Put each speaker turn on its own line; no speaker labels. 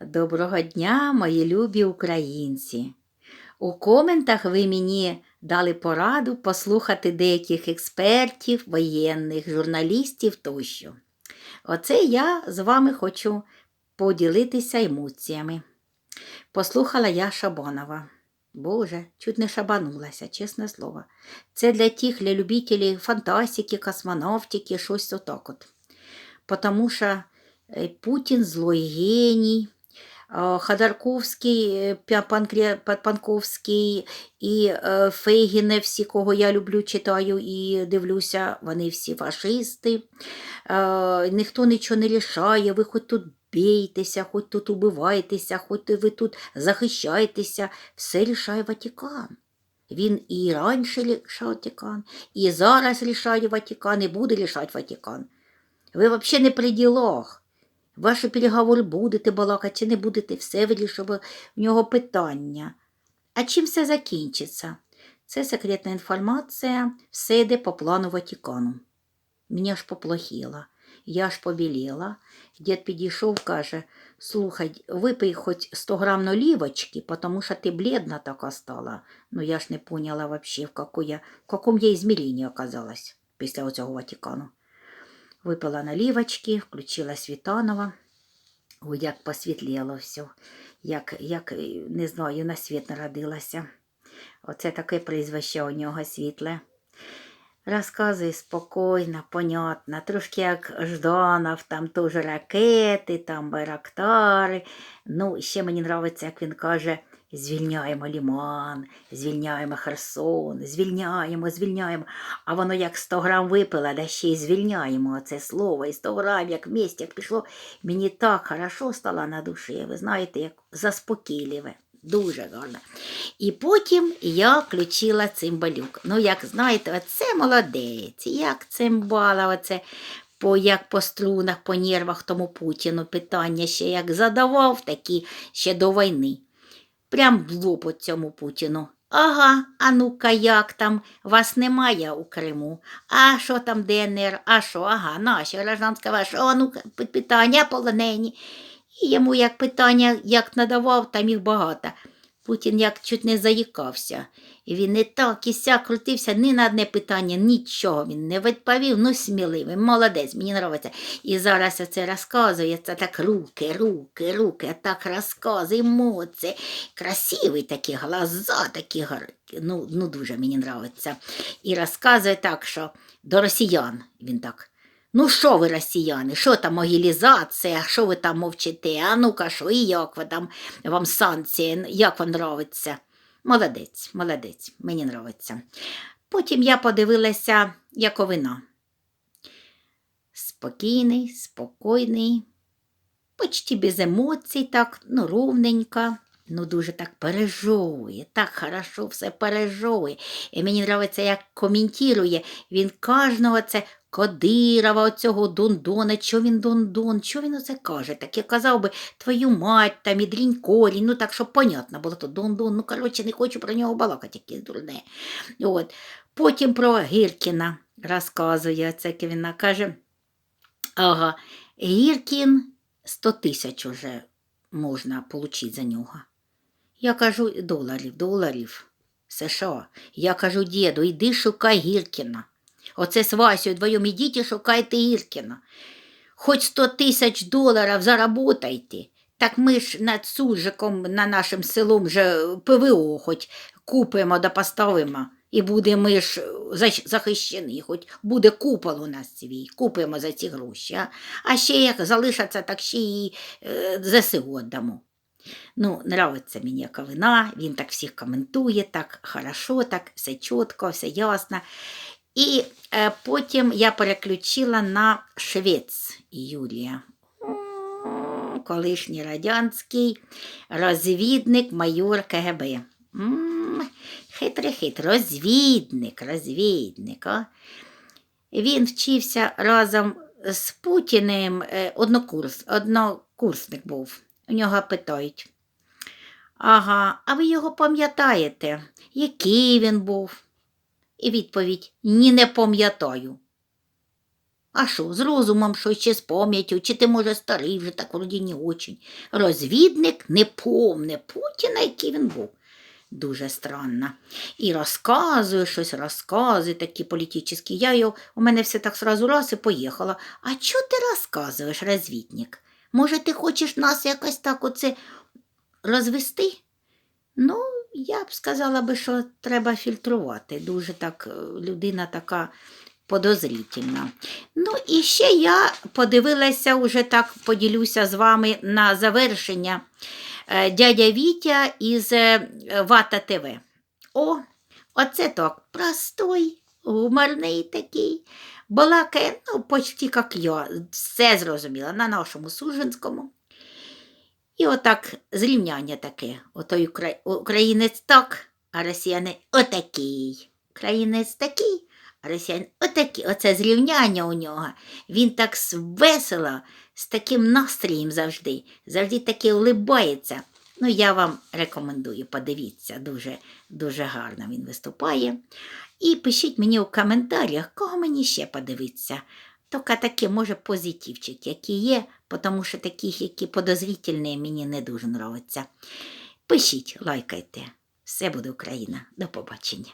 Доброго дня, мої любі українці. У коментах ви мені дали пораду послухати деяких експертів, воєнних, журналістів тощо. Оце я з вами хочу поділитися емоціями. Послухала я Шабанова. Боже, чуть не шабанулася, чесне слово. Це для тих, для любителів фантастики, космонавтики, щось отак от. Потому що е, Путін злой геній, Пя- Панкре- Па- Панковський і е, Фейгіне, всі, кого я люблю, читаю і дивлюся, вони всі фашисти. Е, Ніхто нічого не рішає, ви хоч тут бійтеся, хоч тут убивайтеся, хоч ви тут захищайтеся, все рішає Ватикан. Він і раніше рішав Ватикан, і зараз рішає Ватикан, і буде рішати Ватикан. Ви взагалі не при ділах. Ваші переговори будете балакати чи не будете, все вирішує в нього питання. А чим все закінчиться? Це секретна інформація, все йде по плану Ватикану. Мені аж поплохіло, я аж побіліла. Дід підійшов, каже, слухай, випий хоч 100 грам налівочки, тому що ти бледна така стала. Ну я ж не поняла вообще, в, я, в каком я измерении оказалась після оцього Ватикану. Випила налівочки, включила Світанова. Ой, як посвітліло все, як, як не знаю, на світ народилася. Оце таке прізвище у нього світле. Розказує спокійно, понятно, трошки як Жданов, там теж ракети, там байрактари. Ну, ще мені подобається, як він каже, звільняємо Ліман, звільняємо Херсон, звільняємо, звільняємо. А воно як 100 грам випила, да ще й звільняємо це слово, і 100 грам, як місць, як пішло, мені так хорошо стало на душі, ви знаєте, як заспокійливе. Дуже гарно. І потім я включила цимбалюк. Ну, як знаєте, оце молодець, як цимбала, оце по, як по струнах, по нервах тому Путіну питання ще як задавав, такі ще до війни. Прям в лоб цьому Путіну. Ага, а ну-ка, як там? Вас немає у Криму. А що там ДНР? А що? Ага, наші гражданська ваша, а ну питання полонені. І йому як питання, як надавав, там їх багато. Путін як чуть не заїкався. І він не так і сяк крутився ні на одне питання, нічого він не відповів, ну сміливий, молодець, мені подобається. І зараз це розказує, це так руки, руки, руки, так розказує, емоції. Красивий такі глаза, такі ну, ну дуже мені подобається. І розказує так, що до росіян він так. Ну, що ви, росіяни, що там могілізація, що ви там мовчите? А ну-ка, що і як ви там вам санкції, як вам нравиться? Молодець, молодець, мені нравиться. Потім я подивилася Яковина. Спокійний, спокійний, почти без емоцій, так, ну, ровненько. Ну, дуже так пережовує, так хорошо все пережовує. І мені подобається, як коментує він кожного це Кодирова, оцього Дондона, що він Дондон, що він оце каже? Так я казав би твою мать там і дріньколі, ну так, щоб понятно було то Дондон. Ну, коротше, не хочу про нього балакати, якесь дурне. От. Потім про Гіркіна розказує це Кевіна. Каже, ага, Гіркін 100 тисяч уже можна отримати за нього. Я кажу, доларів, доларів, США. Я кажу, діду, йди шукай Гіркіна. Оце з Васею вдвоєм ідіть і шукайте Іркіна. Хоч 100 тисяч доларів заработайте. Так ми ж над Суджиком, на нашим селом вже ПВО хоч купимо да поставимо. І буде ми ж захищені, хоч буде купол у нас свій, купимо за ці гроші. А, а ще як залишаться, так ще і е, ЗСУ віддамо. Ну, нравиться мені Яковина, він так всіх коментує, так хорошо, так все чітко, все ясно. І е, потім я переключила на швець Юрія. Колишній радянський розвідник майор КГБ. Хитрий хит, розвідник, розвідник. А? Він вчився разом з Путіним, е, однокурс, однокурсник був. У нього питають. Ага, а ви його пам'ятаєте, який він був? І відповідь ні, не пам'ятаю. А що, з розумом, що чи з пам'яттю, чи ти, може, старий вже так вроді не очень. Розвідник не помне Путіна, який він був. Дуже странно. І розказує щось, розкази такі політичні. Я його, у мене все так сразу раз і поїхала. А чого ти розказуєш, розвідник? Може, ти хочеш нас якось так оце розвести? Ну, я б сказала би, що треба фільтрувати. Дуже так е, людина така подозрительна. Ну і ще я подивилася, уже так поділюся з вами на завершення е, дядя Вітя із е, Вата ТВ. О, оце так простой, гуморний такий. Балакає, ну, почти як я, все зрозуміла, на нашому Сужинському. І отак зрівняння таке. Отой укра- українець так, а росіяни отакий. Українець такий, а росіяни отакий. Оце зрівняння у нього. Він так весело, з таким настроєм завжди, завжди таки улибається. Ну, я вам рекомендую, подивіться, дуже, дуже гарно він виступає. І пишіть мені у коментарях, кого мені ще подивитися. Тільки такі, може, позитивчик, які є, тому що таких, які подозрітельні, мені не дуже нравиться. Пишіть, лайкайте. Все буде Україна. До побачення.